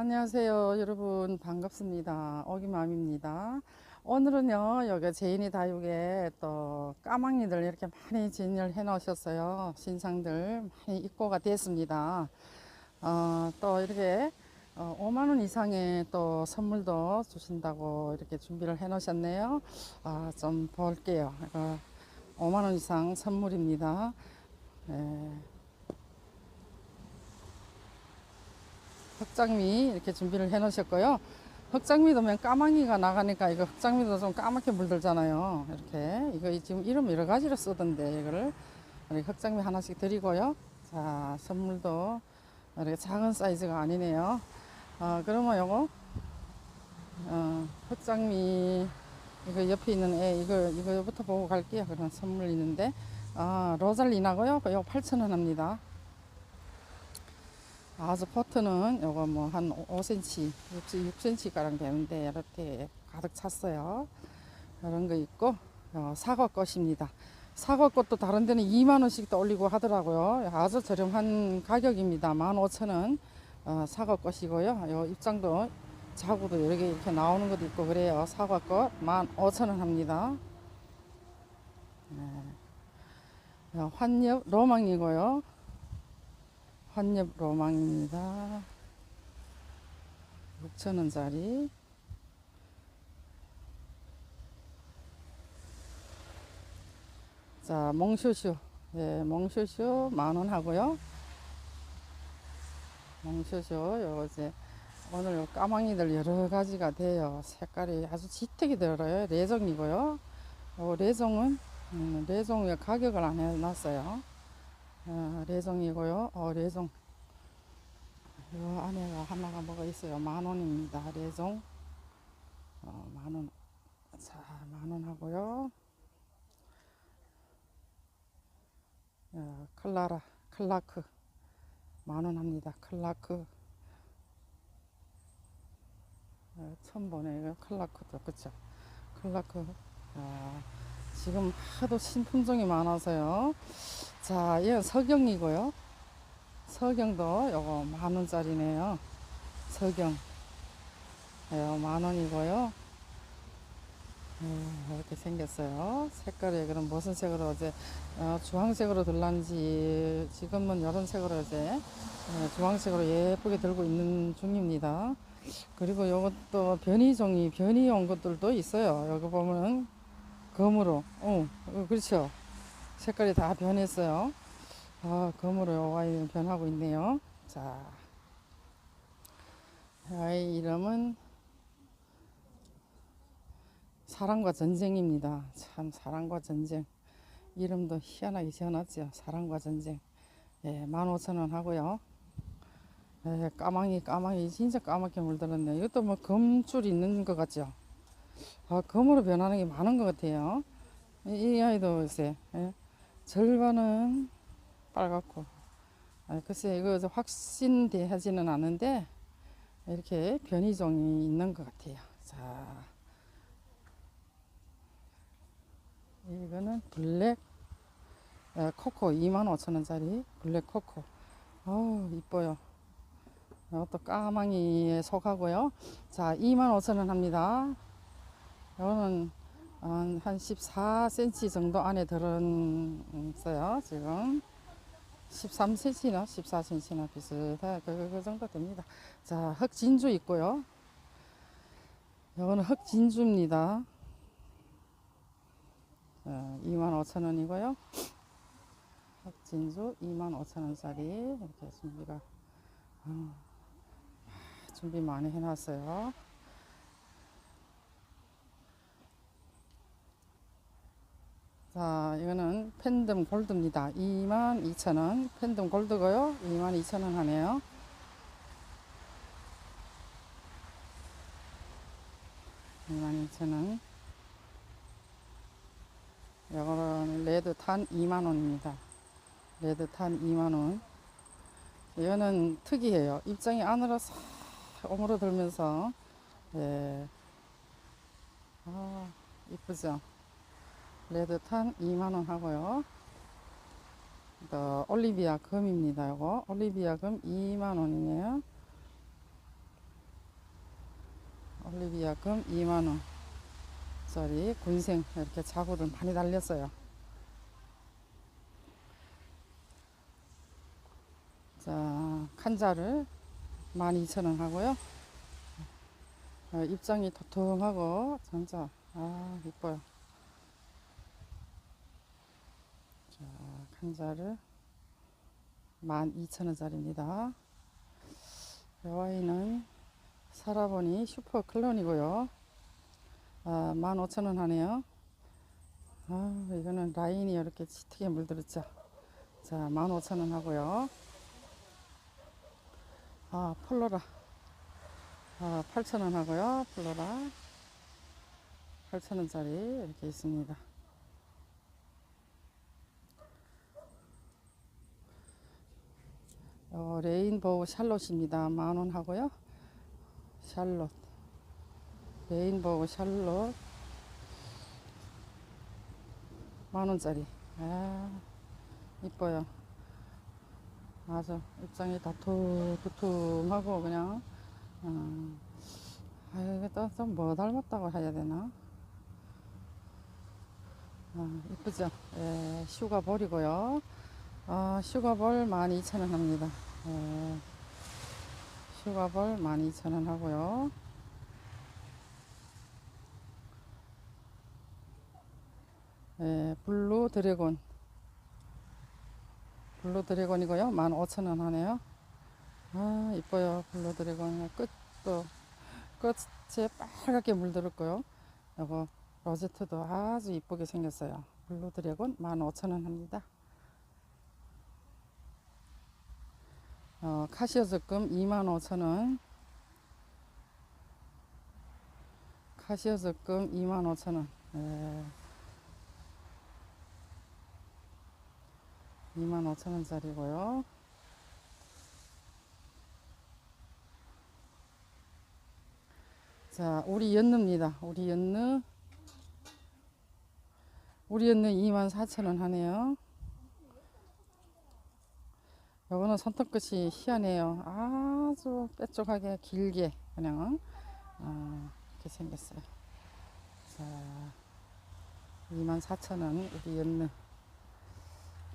안녕하세요 여러분. 반갑습니다. 오기맘입니다. 오늘은요 여기 제인이 다육에 또 까망이들 이렇게 많이 진열 해 놓으셨어요. 신상들 많이 입고가 됐습니다. 어, 또 이렇게 어, 5만원 이상의 또 선물도 주신다고 이렇게 준비를 해 놓으셨네요. 아, 좀 볼게요. 이거 5만원 이상 선물입니다. 예. 흑장미 이렇게 준비를 해 놓으셨고요. 흑장미 도 면 까망이가 나가니까 이거 흑장미도 좀 까맣게 물들잖아요. 이렇게 이거 지금 이름 여러 가지로 쓰던데 이거를 우리 흑장미 하나씩 드리고요. 자 선물도 이렇게 작은 사이즈가 아니네요. 어, 그러면 요거 어, 흑장미 이거 옆에 있는 애 이거 이거부터 보고 갈게요. 그런 선물 있는데 아 로잘리나고요. 이거 8,000원 합니다. 아주 포트는 요거 뭐 한 5cm, 6cm 가량 되는데 이렇게 가득 찼어요. 이런 거 있고 어, 사과꽃입니다. 사과꽃도 다른 데는 2만 원씩 또 올리고 하더라고요. 아주 저렴한 가격입니다. 15,000원 어, 사과꽃이고요. 요 입장도 자구도 여러 개 이렇게 나오는 것도 있고 그래요. 사과꽃 15,000원 합니다. 네. 야, 환엽 로망이고요. 환엽 로망입니다. 6천원짜리. 자, 몽쇼쇼. 예, 몽쇼쇼 만원 하고요. 몽쇼쇼, 요거 이제, 오늘 요 까망이들 여러 가지가 돼요. 색깔이 아주 짙게 들어요. 레종이고요. 요 레종은, 음, 레종의 가격을 안 해놨어요. 어, 레종이고요. 어, 레종. 요 안에가 하나가 뭐가 있어요. 만 원입니다. 레종. 어, 만 원. 자, 만 원 하고요. 어, 클라라, 클라크. 만 원 합니다. 클라크. 어, 처음 보네. 이거 클라크도. 그쵸? 클라크. 어, 지금 하도 신품종이 많아서요. 자, 이건 석영이고요. 석영도 요거 만 원짜리네요. 석영. 예, 만 원이고요. 음, 이렇게 생겼어요. 색깔이 그럼 무슨 색으로 이제 어, 주황색으로 들란지 지금은 이런 색으로 이제 어, 주황색으로 예쁘게 들고 있는 중입니다. 그리고 요것도 변이종이 변이 온 것들도 있어요. 여기 보면은 검으로, 어, 어, 그렇죠. 색깔이 다 변했어요. 아, 검으로 아이는 변하고 있네요. 자, 아이 이름은 사랑과 전쟁입니다. 참 사랑과 전쟁. 이름도 희한하게 지어놨죠. 사랑과 전쟁. 예, 15,000원 하고요. 예, 까망이 까망이 진짜 까맣게 물들었네. 이것도 뭐 검줄 있는 것 같죠. 아, 검으로 변하는 게 많은 것 같아요. 이, 이 아이도 글쎄 예, 절반은 빨갛고 아, 글쎄 이거 저 확신되지는 않은데 이렇게 변이종이 있는 것 같아요. 자, 이거는 블랙 에, 코코 25,000원짜리 블랙 코코. 어우 이뻐요. 이것도 까망이에 속하고요. 자, 25,000원 합니다. 이거는 한 14cm 정도 안에 들었어요. 지금 13cm나 14cm나 비슷해 그, 그 정도 됩니다. 자, 흑진주 있고요. 이거는 흑진주입니다. 자, 25,000원이고요. 흑진주 25,000원짜리 이렇게 준비가 어, 준비 많이 해놨어요. 자, 이거는 팬덤 골드입니다. 22,000원. 팬덤 골드고요. 22,000원 하네요. 이만 2천원. 이거는 레드 탄 2만원입니다. 레드 탄 2만원. 이거는 특이해요. 입장이 안으로 싹 오므러들면서, 예. 아, 이쁘죠? 레드탄 2만원 하고요. 또 올리비아 금입니다. 이거 올리비아 금 2만원이네요. 올리비아 금 2만원 짜리 군생 이렇게 자구를 많이 달렸어요. 자, 칸자를 12,000원 하고요. 어, 입장이 도톰하고 진짜 아 이뻐요. 자, 칸자를 12,000원짜리입니다. 이 와인은 사라보니 슈퍼 클론이고요. 아, 15,000원 하네요. 아, 이거는 라인이 이렇게 짙게 물들었죠. 자, 15,000원 하고요. 아, 폴로라. 아, 8,000원 하고요. 폴로라. 8,000원짜리 이렇게 있습니다. 어, 레인보우 샬롯입니다. 만원 하고요. 샬롯. 레인보우 샬롯. 만원짜리. 아, 이뻐요. 아주 입장이 다툼, 두툼하고 그냥, 어, 아, 이게 또좀뭐 닮았다고 해야 되나? 아, 이쁘죠? 예, 슈가볼이고요. 아, 슈가볼 12,000원 합니다. 예, 슈가볼 12,000원 하고요. 예, 블루 드래곤. 블루 드래곤이고요. 15,000원 하네요. 아, 이뻐요. 블루 드래곤. 끝도, 끝에 빨갛게 물들었고요. 요거, 로제트도 아주 이쁘게 생겼어요. 블루 드래곤 15,000원 합니다. 어, 카시오 적금 25,000원. 카시오 적금 25,000원. 예. 25,000원짜리고요. 자, 우리 연느입니다. 우리 연느. 우리 연느 24,000원 하네요. 요거는 손톱끝이 희한해요. 아주 뾰족하게 길게 그냥 어, 이렇게 생겼어요. 자, 24,000원 우리 연느.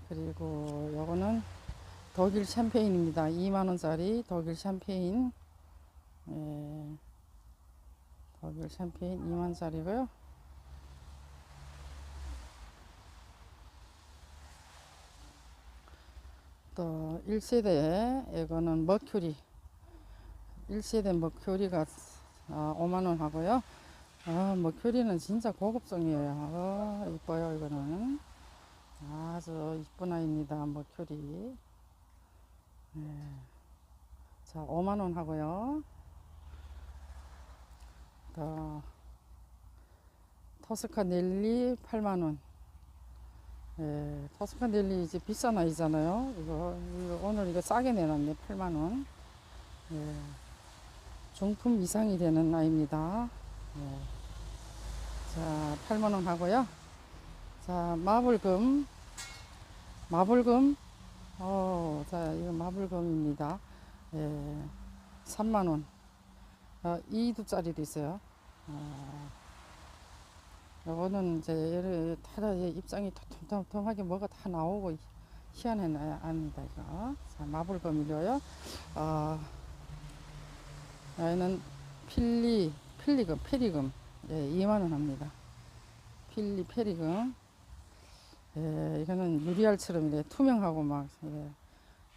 그리고 요거는 독일 샴페인입니다. 2만원짜리 독일 샴페인. 예, 독일 샴페인 2만원짜리고요. 또 1세대 이거는 머큐리 1세대 머큐리가 아, 5만원 하고요. 아, 머큐리는 진짜 고급종이에요. 아, 이뻐요 이거는. 아주 이쁜 아이입니다. 머큐리. 네. 자, 5만원 하고요. 더, 토스카 넬리 8만원. 예, 토스카 넬리 이제 비싼 아이잖아요. 이거, 이거 오늘 이거 싸게 내놨네. 8만원. 예, 중품 이상이 되는 아이입니다. 예. 자, 8만원 하고요. 자, 마블금. 마블금. 어, 자, 이거 마블금입니다. 예, 3만원. 어, 2두짜리도 있어요. 어, 요거는 이제 얘를 다 입장이 톰톰톰하게 뭐가 다 나오고 희한해 납니다, 이거. 자, 마블금이고요. 어, 얘는 필리, 필리금, 페리금. 예, 2만원 합니다. 필리, 페리금. 예, 이거는 유리알처럼 이래 투명하고 막 예,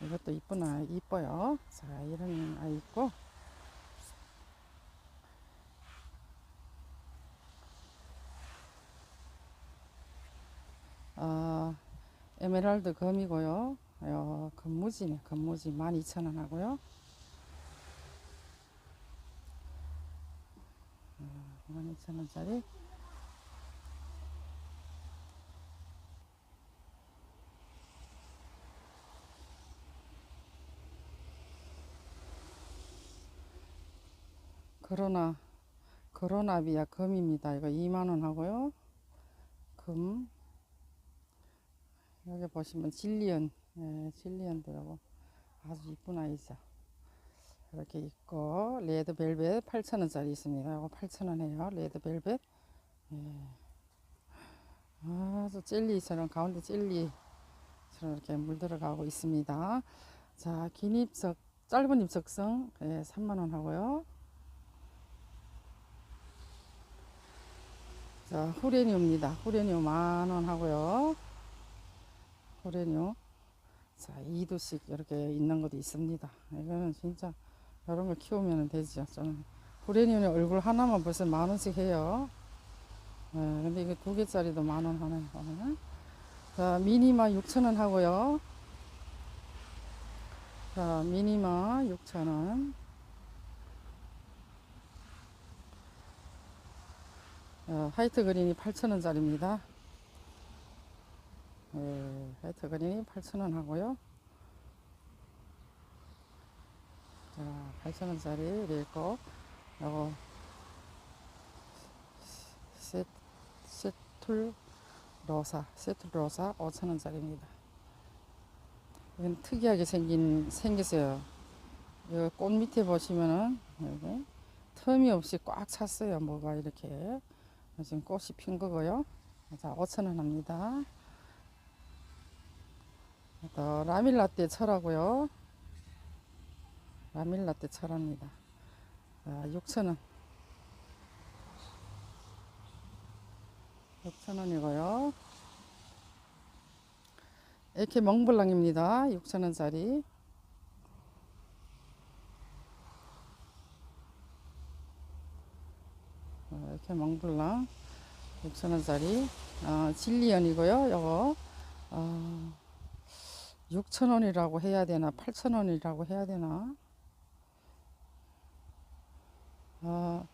이것도 이쁘나 이뻐요. 자 이런 아이 있고 어, 에메랄드 금이고요. 어, 금무지네 금무지 12,000원 하고요. 어, 12,000원짜리 그러나 그로나비아 금입니다. 이거 2만원 하고요. 금 여기 보시면 질리언 예, 요거 아주 이쁜 아이죠. 이렇게 있고 레드 벨벳 8,000원짜리 있습니다. 이거 8,000원이에요. 레드 벨벳. 예. 아주 젤리처럼 가운데 젤리처럼 이렇게 물들어가고 있습니다. 자, 긴 잎적 짧은 잎적성 예, 3만 원 하고요. 자, 후레니움입니다. 후레니움 만원 하고요. 후레니움. 자, 2도씩 이렇게 있는 것도 있습니다. 이거는 진짜 이런 걸 키우면 되죠. 저는 후레니움의 얼굴 하나만 벌써 만 원씩 해요. 예, 근데 이거 두 개짜리도 만원 거는. 자, 미니마 6천 원 하고요. 자, 미니마 6천 원. 어, 화이트 그린이 8,000원짜리입니다. 예, 화이트 그린이 8,000원 하고요. 자, 8,000원짜리 이래 있고, 요거, 세, 세툴 로사, 세툴 로사 5,000원짜리입니다. 이건 특이하게 생긴, 생겼어요. 이꽃 밑에 보시면은, 여기, 틈이 없이 꽉 찼어요. 뭐가 이렇게. 지금 꽃이 핀 거고요. 자, 5,000원 합니다. 또 라밀라떼 철하고요. 라밀라떼 철합니다. 자, 6,000원. 6,000원이고요. 이렇게 몽블랑입니다. 6,000원짜리. 어, 이렇게 몽블랑 6,000원짜리 어, 진리연이고요. 요거 어, 6,000원이라고 해야 되나 8,000원이라고 해야 되나? 어,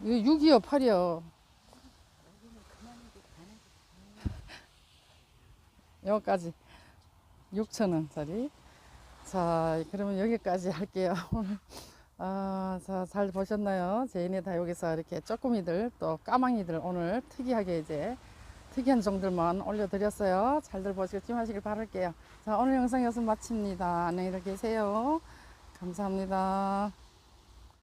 이거 6이요 8이요? 여기까지. 6,000원짜리. 자 그러면 여기까지 할게요. 오늘. 아, 자, 잘 보셨나요? 제인이 다 여기서 이렇게 쪼꾸미들 또 까망이들 오늘 특이하게 이제 특이한 종들만 올려드렸어요. 잘들 보시고 팀하시길 바랄게요. 자, 오늘 영상 여기서 마칩니다. 안녕히 계세요. 감사합니다.